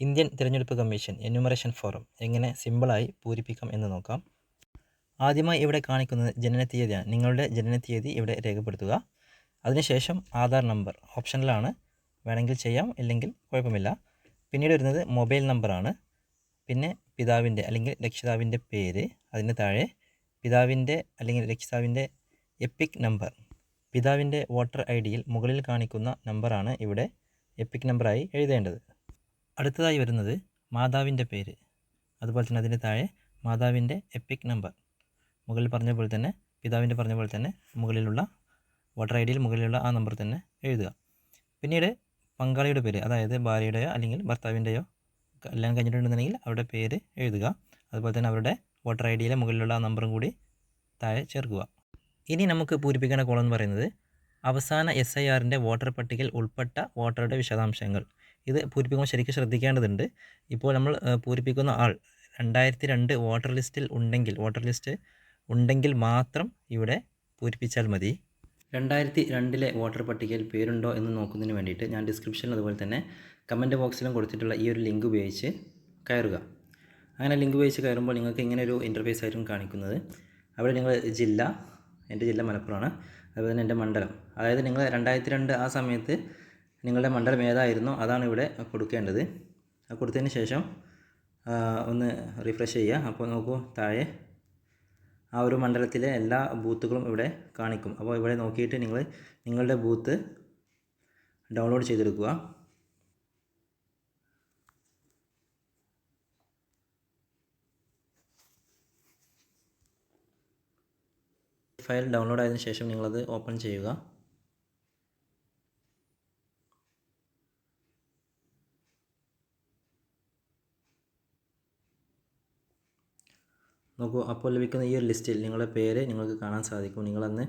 Indian തിരഞ്ഞെടുപ്പ് commission enumeration forum എങ്ങനെ സിമ്പിളായി പൂരിപ്പിക്കാം എന്ന് നോക്കാം. ആദ്യമായി ഇവിടെ കാണിക്കുന്നത് ജനനത്തീയതിയാണ്. നിങ്ങളുടെ ജനനത്തീയതി ഇവിടെ രേഖപ്പെടുത്തുക. അതിനുശേഷം ആധാർ നമ്പർ ഓപ്ഷനിലാണ്. വേണമെങ്കിൽ ചെയ്യാം ഇല്ലെങ്കിൽ കുഴപ്പമില്ല. പിന്നീട് വരുന്നത് മൊബൈൽ നമ്പറാണ് പിന്നെ പിതാവിന്റെ അല്ലെങ്കിൽ രക്ഷിതാവിന്റെ പേര് അതിന് താഴെ പിതാവിന്റെ അല്ലെങ്കിൽ രക്ഷിതാവിന്റെ എപ്പിക് നമ്പർ പിതാവിന്റെ വോട്ടർ ഐ ഡിയിൽ മുകളിൽ കാണിക്കുന്ന നമ്പറാണ് ഇവിടെ എപ്പിക് നമ്പറായി എഴുതേണ്ടത്. അടുത്തതായി വരുന്നത് മാതാവിന്റെ പേര്. അതുപോലെ തന്നെ അതിന്റെ താഴെ മാതാവിന്റെ എപ്പിക് നമ്പർ മുകളിൽ പറഞ്ഞ പോലെ തന്നെ പിതാവിന്റെ പറഞ്ഞ പോലെ തന്നെ മുകളിലുള്ള വോട്ടർ ഐ ഡിയിൽ മുകളിലുള്ള ആ നമ്പർ തന്നെ എഴുതുക. പിന്നീട് പങ്കാളിയുടെ പേര് അതായത് ഭാര്യയുടെയോ അല്ലെങ്കിൽ ഭർത്താവിന്റെയോ കല്യാണം കഴിഞ്ഞിട്ടുണ്ടെന്നുണ്ടെങ്കിൽ അവരുടെ പേര് എഴുതുക. അതുപോലെ തന്നെ അവരുടെ വോട്ടർ ഐ ഡിയിലെ മുകളിലുള്ള ആ നമ്പറും കൂടി താഴെ ചേർക്കുക. ഇനി നമുക്ക് പൂരിപ്പിക്കേണ്ട കോളം എന്ന് പറയുന്നത് അവസാന എസ് ഐ ആറിന്റെ വോട്ടർ പട്ടികയിൽ ഉൾപ്പെട്ട വോട്ടറുടെ വിശദാംശങ്ങൾ. ഇത് പൂരിപ്പിക്കുമ്പോൾ ശരിക്കും ശ്രദ്ധിക്കേണ്ടതുണ്ട്. ഇപ്പോൾ നമ്മൾ പൂരിപ്പിക്കുന്ന ആൾ രണ്ടായിരത്തി രണ്ട് വോട്ടർ ലിസ്റ്റിൽ ഉണ്ടെങ്കിൽ വോട്ടർ ലിസ്റ്റ് ഉണ്ടെങ്കിൽ മാത്രം ഇവിടെ പൂരിപ്പിച്ചാൽ മതി. രണ്ടായിരത്തി രണ്ടിലെ വോട്ടർ പട്ടികയിൽ പേരുണ്ടോ എന്ന് നോക്കുന്നതിന് വേണ്ടിയിട്ട് ഞാൻ ഡിസ്ക്രിപ്ഷനിൽ അതുപോലെ തന്നെ കമന്റ് ബോക്സിലും കൊടുത്തിട്ടുള്ള ഈ ഒരു ലിങ്ക് ഉപയോഗിച്ച് കയറുക. അങ്ങനെ ലിങ്ക് ഉപയോഗിച്ച് കയറുമ്പോൾ നിങ്ങൾക്ക് ഇങ്ങനെ ഒരു ഇന്റർഫേസ് ആയിരിക്കും കാണിക്കുന്നത്. അവിടെ നിങ്ങൾ ജില്ല എന്റെ ജില്ല മലപ്പുറമാണ്. അതുപോലെ തന്നെ എന്റെ മണ്ഡലം. അതായത് നിങ്ങൾ രണ്ടായിരത്തി രണ്ട് ആ സമയത്ത് നിങ്ങളുടെ മണ്ഡലം ഏതായിരുന്നോ അതാണ് ഇവിടെ കൊടുക്കേണ്ടത്. അത് കൊടുത്തതിന് ശേഷം ഒന്ന് റിഫ്രഷ് ചെയ്യുക. അപ്പോൾ നോക്കൂ താഴെ ആ ഒരു മണ്ഡലത്തിലെ എല്ലാ ബൂത്തുകളും ഇവിടെ കാണിക്കും. അപ്പോൾ ഇവിടെ നോക്കിയിട്ട് നിങ്ങൾ നിങ്ങളുടെ ബൂത്ത് ഡൗൺലോഡ് ചെയ്തെടുക്കുക. ഫയൽ ഡൗൺലോഡ് ആയതിനു ശേഷം നിങ്ങളത് ഓപ്പൺ ചെയ്യുക. നോക്കൂ അപ്പോൾ ലഭിക്കുന്ന ഈ ഒരു ലിസ്റ്റിൽ നിങ്ങളുടെ പേര് നിങ്ങൾക്ക് കാണാൻ സാധിക്കും. നിങ്ങളന്ന്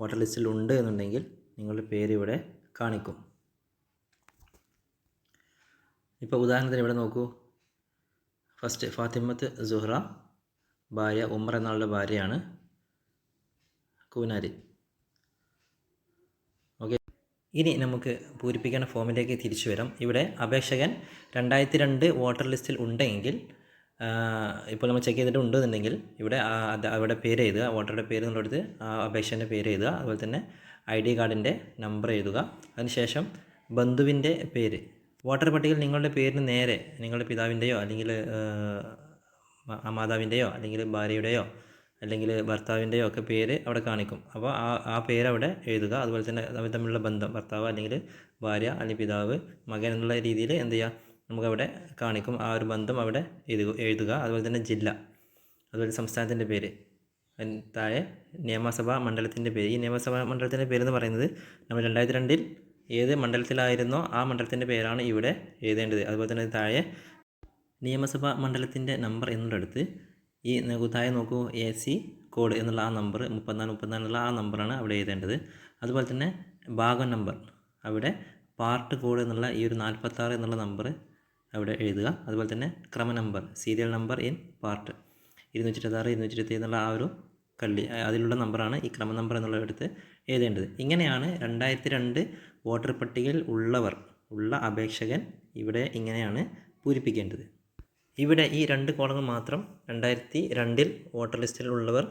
വോട്ടർ ലിസ്റ്റിൽ ഉണ്ട് എന്നുണ്ടെങ്കിൽ നിങ്ങളുടെ പേര് ഇവിടെ കാണിക്കും. ഇപ്പോൾ ഉദാഹരണത്തിന് ഇവിടെ നോക്കൂ. ഫസ്റ്റ് ഫാത്തിമത്ത് സുഹ്റ ഭാര്യ ഉമർ എന്നാളുടെ ഭാര്യയാണ് കൂനാരി. ഓക്കെ. ഇനി നമുക്ക് പൂരിപ്പിക്കേണ്ട ഫോമിലേക്ക് തിരിച്ചു വരാം. ഇവിടെ അപേക്ഷകൻ രണ്ടായിരത്തി രണ്ട് വോട്ടർ ലിസ്റ്റിൽ ഉണ്ടെങ്കിൽ ഇപ്പോൾ നമ്മൾ ചെക്ക് ചെയ്തിട്ട് ഉണ്ടെന്നുണ്ടെങ്കിൽ ഇവിടെ അവിടെ പേര് എഴുതുക വോട്ടറുടെ പേര് നമ്മളെടുത്ത് ആ അപേക്ഷന്റെ പേര് എഴുതുക അതുപോലെ തന്നെ ഐ ഡി കാർഡിന്റെ നമ്പർ എഴുതുക. അതിനുശേഷം ബന്ധുവിന്റെ പേര്. വോട്ടർ പട്ടികയിൽ നിങ്ങളുടെ പേരിന് നേരെ നിങ്ങളുടെ പിതാവിന്റെയോ അല്ലെങ്കിൽ മാതാവിന്റെയോ അല്ലെങ്കിൽ ഭാര്യയുടെയോ അല്ലെങ്കിൽ ഭർത്താവിന്റെയോ ഒക്കെ പേര് അവിടെ കാണിക്കും. അപ്പോൾ ആ ആ പേര് അവിടെ എഴുതുക. അതുപോലെ തന്നെ തമ്മിലുള്ള ബന്ധം ഭർത്താവ് അല്ലെങ്കിൽ ഭാര്യ അല്ലെങ്കിൽ പിതാവ് മകൻ എന്നുള്ള രീതിയിൽ എന്ത് ചെയ്യുക? നമുക്കവിടെ കാണിക്കും. ആ ഒരു ബന്ധം അവിടെ എഴുതുക എഴുതുക. അതുപോലെ തന്നെ ജില്ല. അതുപോലെ സംസ്ഥാനത്തിന്റെ പേര്. താഴെ നിയമസഭാ മണ്ഡലത്തിന്റെ പേര്. ഈ നിയമസഭാ മണ്ഡലത്തിന്റെ പേരെന്ന് പറയുന്നത് നമ്മൾ രണ്ടായിരത്തി രണ്ടിൽ ഏത് മണ്ഡലത്തിലായിരുന്നോ ആ മണ്ഡലത്തിന്റെ പേരാണ് ഇവിടെ എഴുതേണ്ടത്. അതുപോലെ തന്നെ താഴെ നിയമസഭാ മണ്ഡലത്തിന്റെ നമ്പർ എന്നുള്ളടുത്ത് ഈ താഴെ നോക്കൂ എ സി കോഡ് എന്നുള്ള ആ നമ്പർ മുപ്പത്തിനാല് മുപ്പത്തിനാല് എന്നുള്ള ആ നമ്പറാണ് അവിടെ എഴുതേണ്ടത്. അതുപോലെ തന്നെ ഭാഗം നമ്പർ. അവിടെ പാർട്ട് കോഡ് എന്നുള്ള ഈ ഒരു നാൽപ്പത്താറ് എന്നുള്ള നമ്പർ അവിടെ എഴുതുക. അതുപോലെ തന്നെ ക്രമ number serial number in part ഇരുന്നൂറ്റി ഇരുപത്താറ് ഇരുന്നൂറ്റി ഇരുപത്തി എന്നുള്ള ആ ഒരു കള്ളി അതിലുള്ള നമ്പറാണ് ഈ ക്രമ നമ്പർ എന്നുള്ള എടുത്ത് എഴുതേണ്ടത്. ഇങ്ങനെയാണ് രണ്ടായിരത്തി രണ്ട് വോട്ടർ പട്ടികയിൽ ഉള്ളവർ ഉള്ള അപേക്ഷകൻ ഇവിടെ ഇങ്ങനെയാണ് പൂരിപ്പിക്കേണ്ടത്. ഇവിടെ ഈ രണ്ട് കോളങ്ങൾ മാത്രം രണ്ടായിരത്തി രണ്ടിൽ വോട്ടർ ലിസ്റ്റിൽ ഉള്ളവർ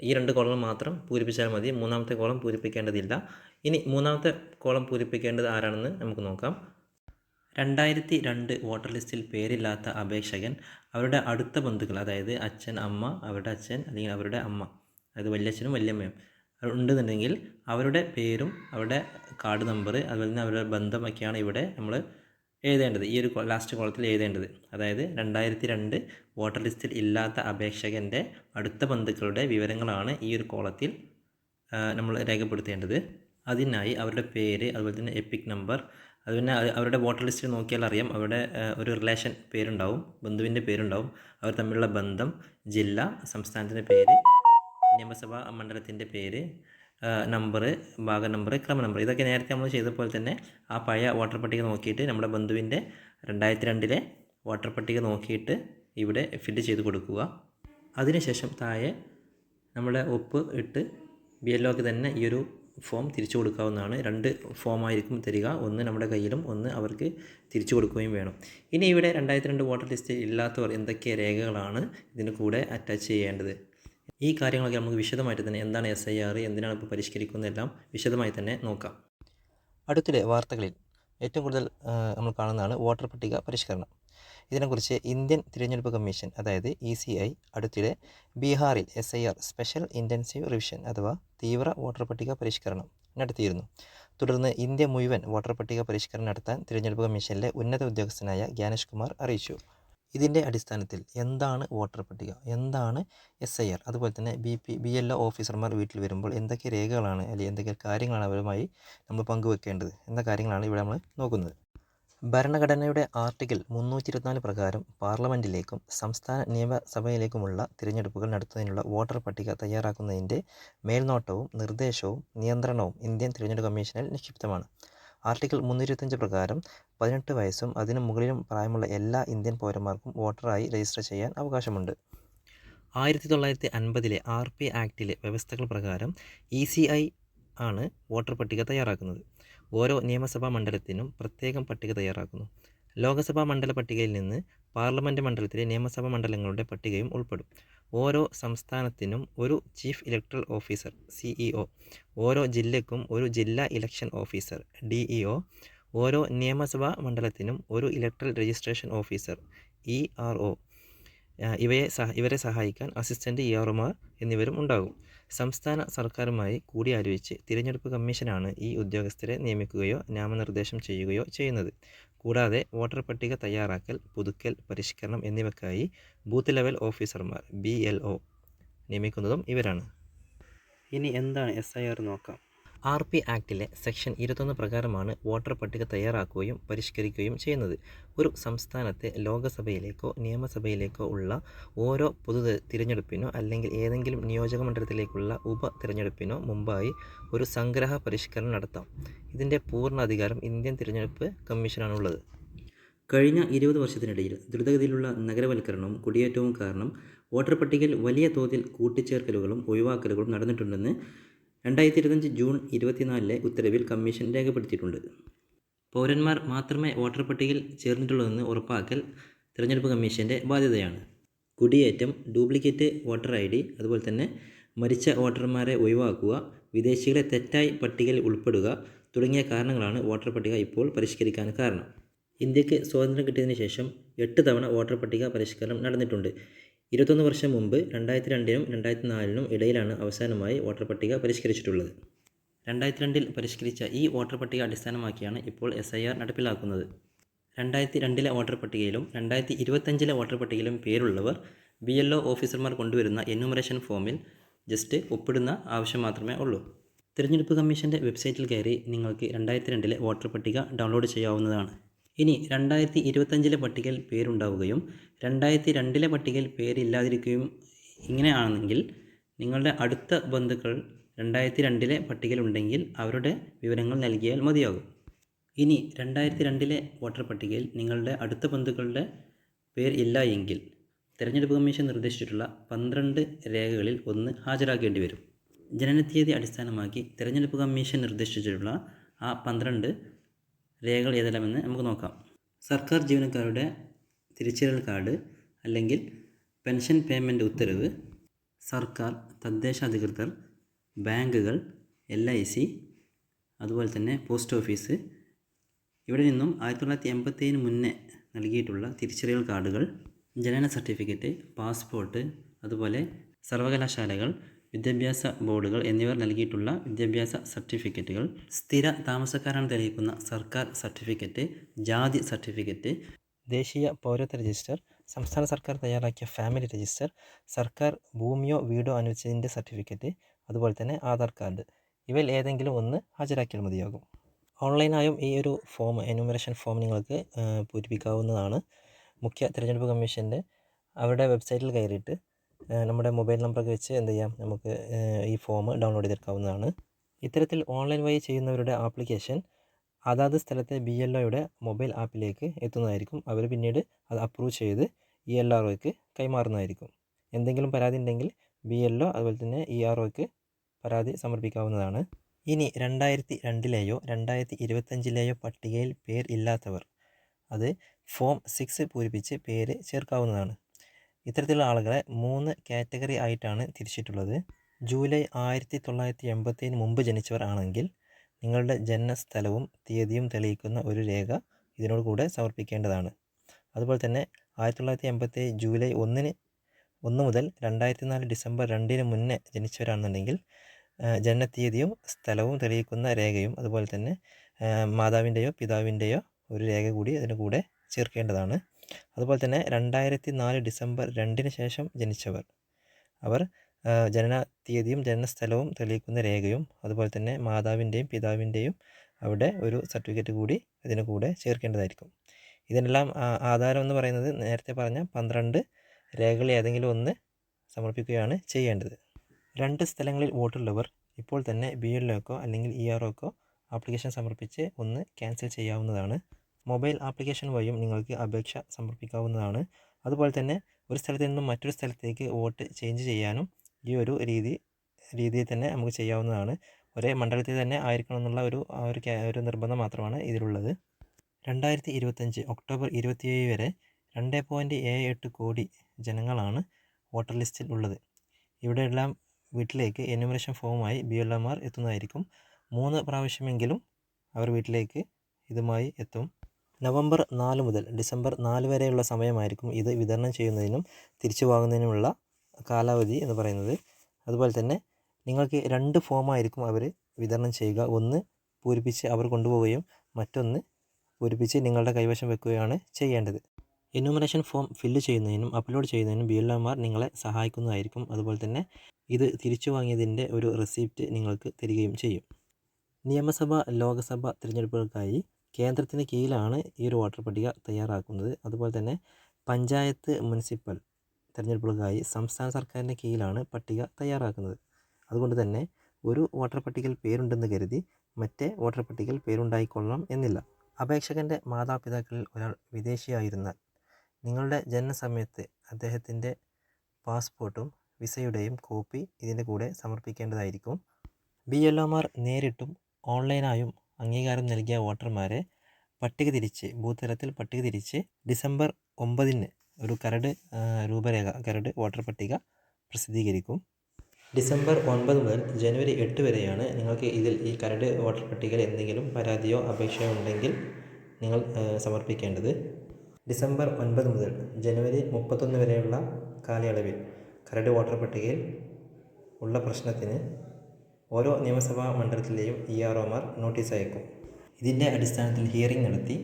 ഈ രണ്ട് കോളങ്ങൾ മാത്രം പൂരിപ്പിച്ചാൽ മതി. മൂന്നാമത്തെ കോളം പൂരിപ്പിക്കേണ്ടതില്ല. ഇനി മൂന്നാമത്തെ കോളം പൂരിപ്പിക്കേണ്ടത് ആരാണെന്ന് നമുക്ക് നോക്കാം. രണ്ടായിരത്തി രണ്ട് വോട്ടർ ലിസ്റ്റിൽ പേരില്ലാത്ത അപേക്ഷകൻ അവരുടെ അടുത്ത ബന്ധുക്കൾ അതായത് അച്ഛൻ അമ്മ അവരുടെ അച്ഛൻ അല്ലെങ്കിൽ അവരുടെ അമ്മ അതായത് വല്യച്ഛനും വല്യമ്മയും ഉണ്ടെന്നുണ്ടെങ്കിൽ അവരുടെ പേരും അവരുടെ കാർഡ് നമ്പർ അതുപോലെ തന്നെ അവരുടെ ബന്ധമൊക്കെയാണ് ഇവിടെ നമ്മൾ എഴുതേണ്ടത്. ഈ ഒരു ലാസ്റ്റ് കോളത്തിൽ എഴുതേണ്ടത്. അതായത് രണ്ടായിരത്തി രണ്ട് വോട്ടർ ലിസ്റ്റിൽ ഇല്ലാത്ത അപേക്ഷകന്റെ അടുത്ത ബന്ധുക്കളുടെ വിവരങ്ങളാണ് ഈ ഒരു കോളത്തിൽ നമ്മൾ രേഖപ്പെടുത്തേണ്ടത്. അതിനായി അവരുടെ പേര് അതുപോലെ തന്നെ എപ്പിക് നമ്പർ അതുപിന്നെ പിന്നെ അവരുടെ വോട്ടർ ലിസ്റ്റിൽ നോക്കിയാൽ അറിയാം. അവരുടെ ഒരു റിലേഷൻ പേരുണ്ടാവും ബന്ധുവിന്റെ പേരുണ്ടാവും. അവർ തമ്മിലുള്ള ബന്ധം ജില്ല സംസ്ഥാനത്തിന്റെ പേര് നിയമസഭാ മണ്ഡലത്തിന്റെ പേര് നമ്പർ ഭാഗ നമ്പർ ക്രമ നമ്പർ ഇതൊക്കെ നേരത്തെ നമ്മൾ ചെയ്ത പോലെ തന്നെ ആ പഴയ വോട്ടർ പട്ടിക നോക്കിയിട്ട് നമ്മുടെ ബന്ധുവിന്റെ രണ്ടായിരത്തി രണ്ടിലെ വോട്ടർ പട്ടിക നോക്കിയിട്ട് ഇവിടെ ഫില്ല് ചെയ്ത് കൊടുക്കുക. അതിനുശേഷം താഴെ നമ്മുടെ ഒപ്പ് ഇട്ട് ബി എൽ തന്നെ ഈ ഒരു ഫോം തിരിച്ചു കൊടുക്കാവുന്നതാണ്. രണ്ട് ഫോമായിരിക്കും തരിക. ഒന്ന് നമ്മുടെ കയ്യിലും ഒന്ന് അവർക്ക് തിരിച്ചു കൊടുക്കുകയും വേണം. ഇനി ഇവിടെ രണ്ടായിരത്തി രണ്ട് വോട്ടർ ലിസ്റ്റ് ഇല്ലാത്തവർ എന്തൊക്കെ രേഖകളാണ് ഇതിന് കൂടെ അറ്റാച്ച് ചെയ്യേണ്ടത്? ഈ കാര്യങ്ങളൊക്കെ നമുക്ക് വിശദമായിട്ട് തന്നെ എന്താണ് എസ് ഐ ആർ എന്തിനാണ് ഇപ്പോൾ പരിഷ്കരിക്കുന്നതെല്ലാം വിശദമായി തന്നെ നോക്കാം. അടുത്തിടെ വാർത്തകളിൽ ഏറ്റവും കൂടുതൽ നമ്മൾ കാണുന്നതാണ് വോട്ടർ പട്ടിക പരിഷ്കരണം. ഇതിനെക്കുറിച്ച് ഇന്ത്യൻ തിരഞ്ഞെടുപ്പ് കമ്മീഷൻ അതായത് ഇ സി ഐ അടുത്തിടെ ബീഹാറിൽ S I R special intensive revision അഥവാ തീവ്ര വോട്ടർ പട്ടിക പരിഷ്കരണം നടത്തിയിരുന്നു. തുടർന്ന് ഇന്ത്യ മുഴുവൻ വോട്ടർ പട്ടിക പരിഷ്കരണം നടത്താൻ തിരഞ്ഞെടുപ്പ് കമ്മീഷനിലെ ഉന്നത ഉദ്യോഗസ്ഥനായ ജ്ഞാനേഷ് കുമാർ അറിയിച്ചു. ഇതിന്റെ അടിസ്ഥാനത്തിൽ എന്താണ് വോട്ടർ പട്ടിക? എന്താണ് എസ് ഐ ആർ അതുപോലെ തന്നെ B P B L O ഓഫീസർമാർ വീട്ടിൽ വരുമ്പോൾ എന്തൊക്കെ രേഖകളാണ് അല്ലെങ്കിൽ എന്തൊക്കെ കാര്യങ്ങളാണ് അവരുമായി നമ്മൾ പങ്കുവെക്കേണ്ടത്? എന്ന കാര്യങ്ങളാണ് ഇവിടെ നമ്മൾ നോക്കുന്നത്. ഭരണഘടനയുടെ ആർട്ടിക്കിൾ മുന്നൂറ്റി ഇരുപത്തിനാല് പ്രകാരം പാർലമെന്റിലേക്കും സംസ്ഥാന നിയമസഭയിലേക്കുമുള്ള തിരഞ്ഞെടുപ്പുകൾ നടത്തുന്നതിനുള്ള വോട്ടർ പട്ടിക തയ്യാറാക്കുന്നതിന്റെ മേൽനോട്ടവും നിർദ്ദേശവും നിയന്ത്രണവും ഇന്ത്യൻ തിരഞ്ഞെടുപ്പ് കമ്മീഷനിൽ നിക്ഷിപ്തമാണ്. ആർട്ടിക്കിൾ മുന്നൂറ്റിരുപത്തഞ്ച് പ്രകാരം പതിനെട്ട് വയസ്സും അതിനു മുകളിലും പ്രായമുള്ള എല്ലാ ഇന്ത്യൻ പൗരന്മാർക്കും വോട്ടറായി രജിസ്റ്റർ ചെയ്യാൻ അവകാശമുണ്ട്. ആയിരത്തി തൊള്ളായിരത്തി അൻപതിലെ ആർ പി ആക്ടിലെ വ്യവസ്ഥകൾ പ്രകാരം ഇ സി ഐ ആണ് വോട്ടർ പട്ടിക തയ്യാറാക്കുന്നത്. ഓരോ നിയമസഭാ മണ്ഡലത്തിനും പ്രത്യേകം പട്ടിക തയ്യാറാക്കുന്നു. ലോകസഭാ മണ്ഡല പട്ടികയിൽ നിന്ന് പാർലമെന്റ് മണ്ഡലത്തിലെ നിയമസഭാ മണ്ഡലങ്ങളുടെ പട്ടികയും ഉൾപ്പെടും. ഓരോ സംസ്ഥാനത്തിനും ഒരു ചീഫ് ഇലക്ട്രൽ ഓഫീസർ സിഇഒ ഓരോ ജില്ലയ്ക്കും ഒരു ജില്ലാ ഇലക്ഷൻ ഓഫീസർ ഡിഇഒ ഓരോ നിയമസഭാ മണ്ഡലത്തിനും ഒരു electoral registration officer E R O. ഇവയെ ഇവരെ സഹായിക്കാൻ അസിസ്റ്റന്റ് ഇ ആർഒമാർ എന്നിവരും ഉണ്ടാകും. സംസ്ഥാന സർക്കാരുമായി കൂടിയാലോചിച്ച് തിരഞ്ഞെടുപ്പ് കമ്മീഷനാണ് ഈ ഉദ്യോഗസ്ഥരെ നിയമിക്കുകയോ നാമനിർദ്ദേശം ചെയ്യുകയോ ചെയ്യുന്നത്. കൂടാതെ വോട്ടർ പട്ടിക തയ്യാറാക്കൽ പുതുക്കൽ പരിഷ്കരണം എന്നിവയ്ക്കായി ബൂത്ത് ലെവൽ ഓഫീസർമാർ ബി നിയമിക്കുന്നതും ഇവരാണ്. ഇനി എന്താണ് എസ് ഐ ആർ നോക്കാം? ആർ പി ആക്ടിലെ സെക്ഷൻ ഇരുപത്തൊന്ന് പ്രകാരമാണ് വോട്ടർ പട്ടിക തയ്യാറാക്കുകയും പരിഷ്കരിക്കുകയും ചെയ്യുന്നത്. ഒരു സംസ്ഥാനത്തെ ലോകസഭയിലേക്കോ നിയമസഭയിലേക്കോ ഉള്ള ഓരോ പൊതു തിരഞ്ഞെടുപ്പിനോ അല്ലെങ്കിൽ ഏതെങ്കിലും നിയോജക മണ്ഡലത്തിലേക്കുള്ള ഉപ തിരഞ്ഞെടുപ്പിനോ മുമ്പായി ഒരു സംഗ്രഹ പരിഷ്കരണം നടത്താം. ഇതിന്റെ പൂർണ അധികാരം ഇന്ത്യൻ തിരഞ്ഞെടുപ്പ് കമ്മീഷനാണുള്ളത്. കഴിഞ്ഞ ഇരുപത് വർഷത്തിനിടയിൽ ദ്രുതഗതിയിലുള്ള നഗരവൽക്കരണവും കുടിയേറ്റവും കാരണം വോട്ടർ പട്ടികയിൽ വലിയ തോതിൽ കൂട്ടിച്ചേർക്കലുകളും ഒഴിവാക്കലുകളും നടന്നിട്ടുണ്ടെന്ന് രണ്ടായിരത്തി ഇരുപത്തഞ്ച് ജൂൺ ഇരുപത്തിനാലിലെ ഉത്തരവിൽ കമ്മീഷൻ രേഖപ്പെടുത്തിയിട്ടുണ്ട്. പൗരന്മാർ മാത്രമേ വോട്ടർ പട്ടികയിൽ ചേർന്നിട്ടുള്ളൂ എന്ന് ഉറപ്പാക്കൽ തിരഞ്ഞെടുപ്പ് കമ്മീഷന്റെ ബാധ്യതയാണ്. കുടിയേറ്റം ഡ്യൂപ്ലിക്കേറ്റ് വോട്ടർ ഐ ഡി അതുപോലെ തന്നെ മരിച്ച വോട്ടർമാരെ ഒഴിവാക്കുക വിദേശികളെ തെറ്റായി പട്ടികയിൽ ഉൾപ്പെടുക തുടങ്ങിയ കാരണങ്ങളാണ് വോട്ടർ പട്ടിക ഇപ്പോൾ പരിഷ്കരിക്കാൻ കാരണം. ഇന്ത്യയ്ക്ക് സ്വാതന്ത്ര്യം കിട്ടിയതിന് ശേഷം എട്ട് തവണ വോട്ടർ പട്ടിക പരിഷ്കരണം നടന്നിട്ടുണ്ട്. ഇരുപത്തൊന്ന് വർഷം മുമ്പ് രണ്ടായിരത്തി രണ്ടിനും രണ്ടായിരത്തി നാലിനും ഇടയിലാണ് അവസാനമായി വോട്ടർ പട്ടിക പരിഷ്കരിച്ചിട്ടുള്ളത്. രണ്ടായിരത്തി രണ്ടിൽ പരിഷ്കരിച്ച ഈ വോട്ടർ പട്ടിക അടിസ്ഥാനമാക്കിയാണ് ഇപ്പോൾ എസ് ഐ ആർ നടപ്പിലാക്കുന്നത്. രണ്ടായിരത്തി രണ്ടിലെ വോട്ടർ പട്ടികയിലും രണ്ടായിരത്തി ഇരുപത്തഞ്ചിലെ വോട്ടർ പട്ടികയിലും പേരുള്ളവർ ബി എൽ ഒ ഓഫീസർമാർ കൊണ്ടുവരുന്ന എന്യൂമറേഷൻ ഫോമിൽ ജസ്റ്റ് ഒപ്പിടുന്ന ആവശ്യം മാത്രമേ ഉള്ളൂ. തിരഞ്ഞെടുപ്പ് കമ്മീഷന്റെ വെബ്സൈറ്റിൽ കയറി നിങ്ങൾക്ക് രണ്ടായിരത്തി രണ്ടിലെ വോട്ടർ പട്ടിക ഡൗൺലോഡ് ചെയ്യാവുന്നതാണ്. ഇനി രണ്ടായിരത്തി ഇരുപത്തഞ്ചിലെ പട്ടികയിൽ പേരുണ്ടാവുകയും രണ്ടായിരത്തി രണ്ടിലെ പട്ടികയിൽ പേരില്ലാതിരിക്കുകയും ഇങ്ങനെയാണെങ്കിൽ നിങ്ങളുടെ അടുത്ത ബന്ധുക്കൾ രണ്ടായിരത്തി രണ്ടിലെ പട്ടികയിലുണ്ടെങ്കിൽ അവരുടെ വിവരങ്ങൾ നൽകിയാൽ മതിയാകും. ഇനി രണ്ടായിരത്തി രണ്ടിലെ വോട്ടർ പട്ടികയിൽ നിങ്ങളുടെ അടുത്ത ബന്ധുക്കളുടെ പേർ ഇല്ല എങ്കിൽ തിരഞ്ഞെടുപ്പ് കമ്മീഷൻ നിർദ്ദേശിച്ചിട്ടുള്ള പന്ത്രണ്ട് രേഖകളിൽ ഒന്ന് ഹാജരാക്കേണ്ടി വരും. ജനനത്തീയതി അടിസ്ഥാനമാക്കി തിരഞ്ഞെടുപ്പ് കമ്മീഷൻ നിർദ്ദേശിച്ചിട്ടുള്ള ആ പന്ത്രണ്ട് രേഖകൾ ഏതെല്ലാമെന്ന് നമുക്ക് നോക്കാം. സർക്കാർ ജീവനക്കാരുടെ തിരിച്ചറിയൽ കാർഡ് അല്ലെങ്കിൽ പെൻഷൻ പേയ്മെന്റ് ഉത്തരവ് സർക്കാർ തദ്ദേശ അധികൃതർ ബാങ്കുകൾ എൽ ഐ സി അതുപോലെ തന്നെ പോസ്റ്റ് ഓഫീസ്. ഇവിടെ നിന്നും ആയിരത്തി തൊള്ളായിരത്തി എൺപത്തേഴിന് മുന്നേ നൽകിയിട്ടുള്ള തിരിച്ചറിയൽ കാർഡുകൾ ജനന സർട്ടിഫിക്കറ്റ് പാസ്പോർട്ട് അതുപോലെ സർവകലാശാലകൾ വിദ്യാഭ്യാസ ബോർഡുകൾ എന്നിവർ നൽകിയിട്ടുള്ള വിദ്യാഭ്യാസ സർട്ടിഫിക്കറ്റുകൾ സ്ഥിര താമസക്കാരാണ് തെളിയിക്കുന്ന സർക്കാർ സർട്ടിഫിക്കറ്റ് ജാതി സർട്ടിഫിക്കറ്റ് ദേശീയ പൗരത്വ രജിസ്റ്റർ സംസ്ഥാന സർക്കാർ തയ്യാറാക്കിയ ഫാമിലി രജിസ്റ്റർ സർക്കാർ ഭൂമിയോ വീടോ അനുവദിച്ചതിന്റെ സർട്ടിഫിക്കറ്റ് അതുപോലെ തന്നെ ആധാർ കാർഡ്. ഇവയിൽ ഏതെങ്കിലും ഒന്ന് ഹാജരാക്കിയാൽ മതിയാകും. ഓൺലൈനായും ഈ ഒരു ഫോം എന്യൂമറേഷൻ ഫോം നിങ്ങൾക്ക് പൂരിപ്പിക്കാവുന്നതാണ്. മുഖ്യ തിരഞ്ഞെടുപ്പ് കമ്മീഷന്റെ അവരുടെ വെബ്സൈറ്റിൽ കയറിയിട്ട് നമ്മുടെ മൊബൈൽ നമ്പറൊക്കെ വെച്ച് എന്ത് ചെയ്യാം? നമുക്ക് ഈ ഫോം ഡൗൺലോഡ് ചെയ്തെടുക്കാവുന്നതാണ്. ഇത്തരത്തിൽ ഓൺലൈൻ വഴി ചെയ്യുന്നവരുടെ ആപ്ലിക്കേഷൻ അതാത് സ്ഥലത്തെ ബി എൽ ഒയുടെ മൊബൈൽ ആപ്പിലേക്ക് എത്തുന്നതായിരിക്കും. അവർ പിന്നീട് അത് അപ്രൂവ് ചെയ്ത് ഇ എൽ ആർ ഒക്ക് കൈമാറുന്നതായിരിക്കും. എന്തെങ്കിലും പരാതി ഉണ്ടെങ്കിൽ ബി എൽ ഒ അതുപോലെ തന്നെ ഇ ആർ ഒക്ക് പരാതി സമർപ്പിക്കാവുന്നതാണ്. ഇനി രണ്ടായിരത്തി രണ്ടിലെയോ രണ്ടായിരത്തി ഇരുപത്തഞ്ചിലെയോ പട്ടികയിൽ പേർ ഇല്ലാത്തവർ അത് ഫോം സിക്സ് പൂരിപ്പിച്ച് പേര് ചേർക്കാവുന്നതാണ്. ഇത്തരത്തിലുള്ള ആളുകളെ മൂന്ന് കാറ്റഗറി ആയിട്ടാണ് തിരിച്ചിട്ടുള്ളത്. ജൂലൈ ആയിരത്തി തൊള്ളായിരത്തി എൺപത്തേന് മുമ്പ് ജനിച്ചവർ ആണെങ്കിൽ നിങ്ങളുടെ ജനനസ്ഥലവും തീയതിയും തെളിയിക്കുന്ന ഒരു രേഖ ഇതിനോട് കൂടെ സമർപ്പിക്കേണ്ടതാണ്. അതുപോലെ തന്നെ ആയിരത്തി തൊള്ളായിരത്തി എൺപത്തേഴ് ജൂലൈ ഒന്നിന് ഒന്ന് മുതൽ രണ്ടായിരത്തി നാല് ഡിസംബർ രണ്ടിന് മുന്നേ ജനിച്ചവരാണെന്നുണ്ടെങ്കിൽ ജനനത്തീയതിയും സ്ഥലവും തെളിയിക്കുന്ന രേഖയും അതുപോലെ തന്നെ മാതാവിന്റെയോ പിതാവിന്റെയോ ഒരു രേഖ കൂടി അതിന് കൂടെ ചേർക്കേണ്ടതാണ്. അതുപോലെ തന്നെ രണ്ടായിരത്തി നാല് ഡിസംബർ രണ്ടിന് ശേഷം ജനിച്ചവർ. അവർ ജനന തീയതിയും ജനനസ്ഥലവും തെളിയിക്കുന്ന രേഖയും അതുപോലെ തന്നെ മാതാവിന്റെയും പിതാവിന്റെയും അവിടെ ഒരു സർട്ടിഫിക്കറ്റ് കൂടി ഇതിന് കൂടെ ചേർക്കേണ്ടതായിരിക്കും. ഇതിനെല്ലാം ആധാരം എന്ന് പറയുന്നത് നേരത്തെ പറഞ്ഞ പന്ത്രണ്ട് രേഖകളിൽ ഏതെങ്കിലും ഒന്ന് സമർപ്പിക്കുകയാണ് ചെയ്യേണ്ടത്. രണ്ട് സ്ഥലങ്ങളിൽ വോട്ടുള്ളവർ ഇപ്പോൾ തന്നെ ബി എൽ ഒക്കോ അല്ലെങ്കിൽ ഇ ആർ ഒക്കോ ആപ്ലിക്കേഷൻ സമർപ്പിച്ച് ഒന്ന് ക്യാൻസൽ ചെയ്യാവുന്നതാണ് മൊബൈൽ ആപ്ലിക്കേഷൻ വഴിയും നിങ്ങൾക്ക് അപേക്ഷ സമർപ്പിക്കാവുന്നതാണ്. അതുപോലെ തന്നെ ഒരു സ്ഥലത്ത് നിന്നും മറ്റൊരു സ്ഥലത്തേക്ക് വോട്ട് ചേഞ്ച് ചെയ്യാനും ഈ ഒരു രീതി രീതിയിൽ തന്നെ നമുക്ക് ചെയ്യാവുന്നതാണ്. ഒരേ മണ്ഡലത്തിൽ തന്നെ ആയിരിക്കണം എന്നുള്ള ഒരു ഒരു ഒരു നിർബന്ധം മാത്രമാണ് ഇതിലുള്ളത്. രണ്ടായിരത്തി ഇരുപത്തഞ്ച് ഒക്ടോബർ ഇരുപത്തിയേഴ് വരെ രണ്ട് പോയിന്റ് ഏഴ് എട്ട് കോടി ജനങ്ങളാണ് വോട്ടർ ലിസ്റ്റിൽ ഉള്ളത്. ഇവിടെയെല്ലാം വീട്ടിലേക്ക് എന്യൂമറേഷൻ ഫോമുമായി ബി എൽ എം ആർ എത്തുന്നതായിരിക്കും. മൂന്ന് പ്രാവശ്യമെങ്കിലും അവർ വീട്ടിലേക്ക് ഇതുമായി എത്തും. നവംബർ നാല് മുതൽ ഡിസംബർ നാല് വരെയുള്ള സമയമായിരിക്കും ഇത് വിതരണം ചെയ്യുന്നതിനും തിരിച്ചു വാങ്ങുന്നതിനുമുള്ള കാലാവധി എന്ന് പറയുന്നത്. അതുപോലെ തന്നെ നിങ്ങൾക്ക് രണ്ട് ഫോമായിരിക്കും അവർ വിതരണം ചെയ്യുക. ഒന്ന് പൂരിപ്പിച്ച് അവർ കൊണ്ടുപോവുകയും മറ്റൊന്ന് പൂരിപ്പിച്ച് നിങ്ങളുടെ കൈവശം വെക്കുകയാണ് ചെയ്യേണ്ടത്. എന്യൂമറേഷൻ ഫോം ഫില്ല് ചെയ്യുന്നതിനും അപ്ലോഡ് ചെയ്യുന്നതിനും ബി എൽ എം ആർ നിങ്ങളെ സഹായിക്കുന്നതായിരിക്കും. അതുപോലെ തന്നെ ഇത് തിരിച്ചു വാങ്ങിയതിന്റെ ഒരു റെസിപ്റ്റ് നിങ്ങൾക്ക് തരികയും ചെയ്യും. നിയമസഭ ലോകസഭ തിരഞ്ഞെടുപ്പുകൾക്കായി കേന്ദ്രത്തിന് കീഴിലാണ് ഈ ഒരു വോട്ടർ പട്ടിക തയ്യാറാക്കുന്നത്. അതുപോലെ തന്നെ പഞ്ചായത്ത് മുനിസിപ്പൽ തിരഞ്ഞെടുപ്പുകൾക്കായി സംസ്ഥാന സർക്കാരിന്റെ കീഴിലാണ് പട്ടിക തയ്യാറാക്കുന്നത്. അതുകൊണ്ട് തന്നെ ഒരു വോട്ടർ പട്ടികയിൽ പേരുണ്ടെന്ന് കരുതി മറ്റേ വോട്ടർ പട്ടികയിൽ പേരുണ്ടായിക്കൊള്ളണം എന്നില്ല. അപേക്ഷകന്റെ മാതാപിതാക്കളിൽ ഒരാൾ വിദേശിയായിരുന്നാൽ നിങ്ങളുടെ ജനനസമയത്ത് അദ്ദേഹത്തിന്റെ പാസ്പോർട്ടും വിസയുടെയും കോപ്പി ഇതിന്റെ കൂടെ സമർപ്പിക്കേണ്ടതായിരിക്കും. ബി എൽ ഒമാർ നേരിട്ടും ഓൺലൈനായും അംഗീകാരം നൽകിയ വോട്ടർമാരെ പട്ടിക തിരിച്ച് ബൂത്ത് തലത്തിൽ പട്ടിക തിരിച്ച് ഡിസംബർ ഒമ്പതിന് ഒരു കരട് രൂപരേഖ കരട് വോട്ടർ പട്ടിക പ്രസിദ്ധീകരിക്കും. ഡിസംബർ ഒൻപത് മുതൽ ജനുവരി എട്ട് വരെയാണ് നിങ്ങൾക്ക് ഇതിൽ ഈ കരട് വോട്ടർ പട്ടികയിൽ എന്തെങ്കിലും പരാതിയോ അപേക്ഷയോ ഉണ്ടെങ്കിൽ നിങ്ങൾ സമർപ്പിക്കേണ്ടത്. ഡിസംബർ ഒൻപത് മുതൽ ജനുവരി മുപ്പത്തൊന്ന് വരെയുള്ള കാലയളവിൽ കരട് വോട്ടർ പട്ടികയിൽ ഉള്ള പ്രശ്നത്തിന് ഓരോ നിയമസഭാ മണ്ഡലത്തിലെയും ഇ ആർ ഒമാർ നോട്ടീസ് അയക്കും. ഇതിന്റെ അടിസ്ഥാനത്തിൽ ഹിയറിംഗ് നടത്തി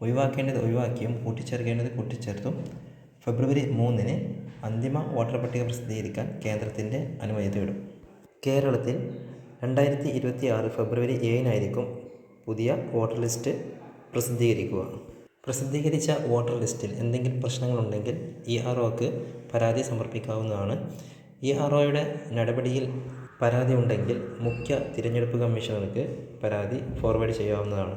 ഒഴിവാക്കേണ്ടത് ഒഴിവാക്കിയും കൂട്ടിച്ചേർക്കേണ്ടത് കൂട്ടിച്ചേർത്തും ഫെബ്രുവരി മൂന്നിന് അന്തിമ വോട്ടർ പട്ടിക പ്രസിദ്ധീകരിക്കാൻ കേന്ദ്രത്തിന്റെ അനുമതി തേടും. കേരളത്തിൽ രണ്ടായിരത്തി ഇരുപത്തി ആറ് ഫെബ്രുവരി ഏഴിനായിരിക്കും പുതിയ വോട്ടർ ലിസ്റ്റ് പ്രസിദ്ധീകരിക്കുക. പ്രസിദ്ധീകരിച്ച വോട്ടർ ലിസ്റ്റിൽ എന്തെങ്കിലും പ്രശ്നങ്ങളുണ്ടെങ്കിൽ ഇ ആർ ഒക്ക് പരാതി സമർപ്പിക്കാവുന്നതാണ്. ഇ ആർ ഒയുടെ നടപടിയിൽ പരാതി ഉണ്ടെങ്കിൽ മുഖ്യ തിരഞ്ഞെടുപ്പ് കമ്മീഷണർക്ക് പരാതി ഫോർവേഡ് ചെയ്യാവുന്നതാണ്.